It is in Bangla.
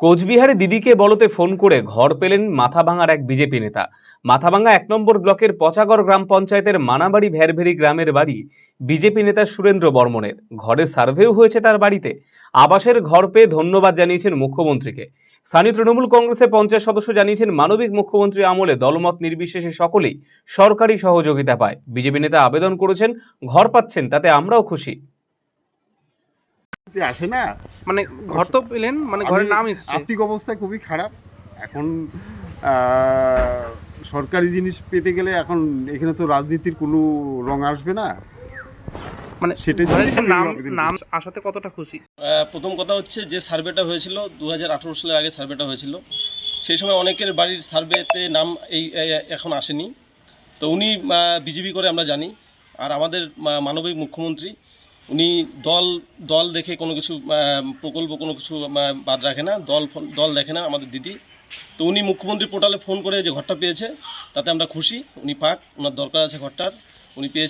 কোচবিহারে দিদিকে বলতে ফোন করে ঘর পেলেন মাথাভাঙার এক বিজেপি নেতা। মাথাভাঙা এক নম্বর ব্লকের পচাগড় গ্রাম পঞ্চায়েতের মানাবাড়ি ভ্যারভেরি গ্রামের বাড়ি বিজেপি নেতা সুরেন্দ্র বর্মনের। ঘরের সার্ভেও হয়েছে তার বাড়িতে। আবাসের ঘর পেয়ে ধন্যবাদ জানিয়েছেন মুখ্যমন্ত্রীকে। স্থানীয় তৃণমূল কংগ্রেসের পঞ্চায়েত সদস্য জানিয়েছেন, মানবিক মুখ্যমন্ত্রী আমলে দলমত নির্বিশেষে সকলেই সরকারি সহযোগিতা পায়। বিজেপি নেতা আবেদন করেছেন, ঘর পাচ্ছেন, তাতে আমরাও খুশি। আসে না। মানে ঘর তো পেলেন মানে ঘরের নাম এসছে। আর্থিক অবস্থা খুবই খারাপ। এখন সরকারি জিনিস পেতে গেলে এখন এখানে তো রাজনীতির কোনো রং আসবে না। মানে আমি নাম নাম আসাতে কতটা খুশি? প্রথম কথা হচ্ছে যে সার্ভেটা হয়েছিল দু হাজার আঠারো সালের আগে সার্ভেটা হয়েছিল। সেই সময় অনেকের বাড়ির সার্ভেতে নাম এই এই- এখন আসেনি। তো উনি বিজেপি করে আমরা জানি। আর আমাদের মানবিক মুখ্যমন্ত্রী উনি দল দল দেখে কোনো কিছু প্রকল্প কোনো কিছু বাদ রাখে না, দল দল দেখে না আমাদের দিদি। তো উনি মুখ্যমন্ত্রী পোর্টালে ফোন করে যে ঘরটা পেয়েছে, তাতে আমরা খুশি, উনি পাক, ওনার দরকার আছে ঘরটার, উনি পেয়েছে।